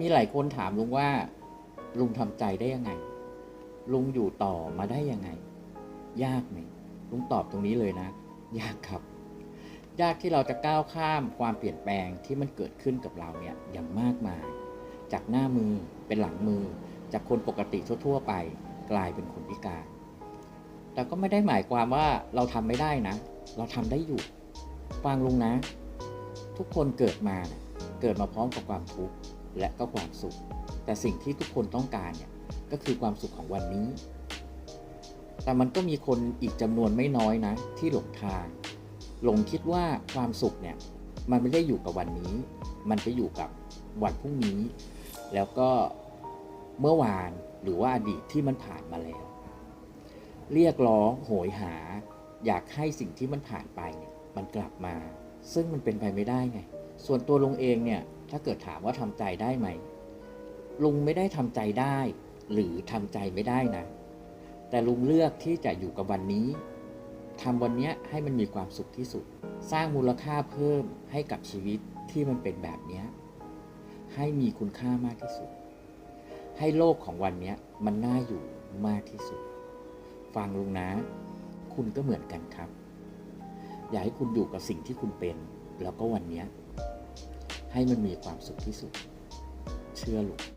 มีหลายคนถามลุงว่า ลุงทำใจได้ยังไง ลุงอยู่ต่อมาได้ยังไง ยากไหมลุงตอบตรงนี้เลยนะ ยากครับ ยากที่เราจะก้าวข้ามความเปลี่ยนแปลงที่มันเกิดขึ้นกับเราเนี่ยอย่างมากมาย จากหน้ามือเป็นหลังมือ จากคนปกติทั่วๆไป กลายเป็นคนพิการ แต่ก็ไม่ได้หมายความว่าเราทำไม่ได้นะ เราทำได้อยู่ฟังลุงนะ ทุกคนเกิดมาเนี่ยเกิดมาพร้อมกับความทุกข์ และก็ความสุข แต่สิ่งที่ทุกคนต้องการเนี่ยก็คือความสุขของวันนี้ แต่มันก็มีคนอีกจำนวนไม่น้อยนะ ที่หลงทาง หลงคิดว่าความสุขเนี่ยมันไม่ได้อยู่กับวันนี้ มันไปอยู่กับวันพรุ่งนี้ แล้วก็เมื่อวานหรือว่าอดีตที่มันผ่านมาแล้ว เรียกร้องโหยหา อยากให้สิ่งที่มันผ่านไปเนี่ยมันกลับมา ซึ่งมันเป็นไปไม่ได้ไง ส่วนตัวลงเองเนี่ย ถ้าเกิดถามว่าทำใจได้ไหม ลุงไม่ได้ทำใจได้ หรือทำใจไม่ได้นะ แต่ลุงเลือกที่จะอยู่กับวันนี้ทำวันนี้ให้มันมีความสุขที่สุด สร้างมูลค่าเพิ่มให้กับชีวิตที่มันเป็นแบบนี้ให้มีคุณค่ามากที่สุด ให้โลกของวันนี้มันน่าอยู่มากที่สุด ฟังลุงนะ คุณก็เหมือนกันครับ อยากให้คุณอยู่กับสิ่งที่คุณเป็น แล้วก็วันนี้ ให้มันมีความสุขที่สุด เชื่อหลุง